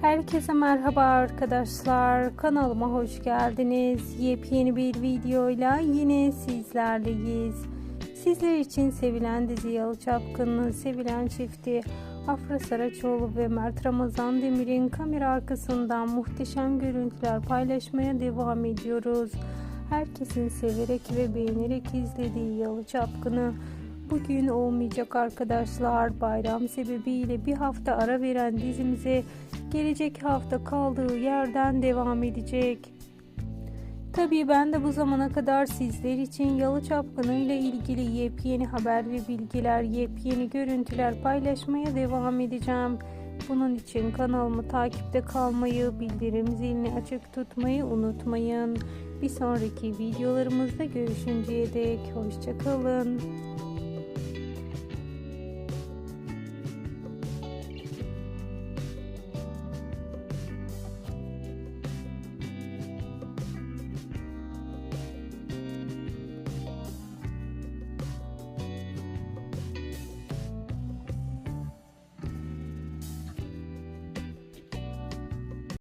Herkese merhaba arkadaşlar. Kanalıma hoş geldiniz. Yepyeni bir videoyla yine sizlerleyiz. Sizler için sevilen dizi Yalı sevilen çifti Afra Saraçoğlu ve Mert Ramazan Demir'in kamera arkasından muhteşem görüntüler paylaşmaya devam ediyoruz. Herkesin severek ve beğenerek izlediği Yalı Çapkın'ı Bugün olmayacak arkadaşlar. Bayram sebebiyle bir hafta ara veren dizimize gelecek hafta kaldığı yerden devam edecek. Tabii ben de bu zamana kadar sizler için Yalı Çapkını ile ilgili yepyeni haber ve bilgiler, yepyeni görüntüler paylaşmaya devam edeceğim. Bunun için kanalımı takipte kalmayı, bildirim zilini açık tutmayı unutmayın. Bir sonraki videolarımızda görüşünceye dek hoşçakalın.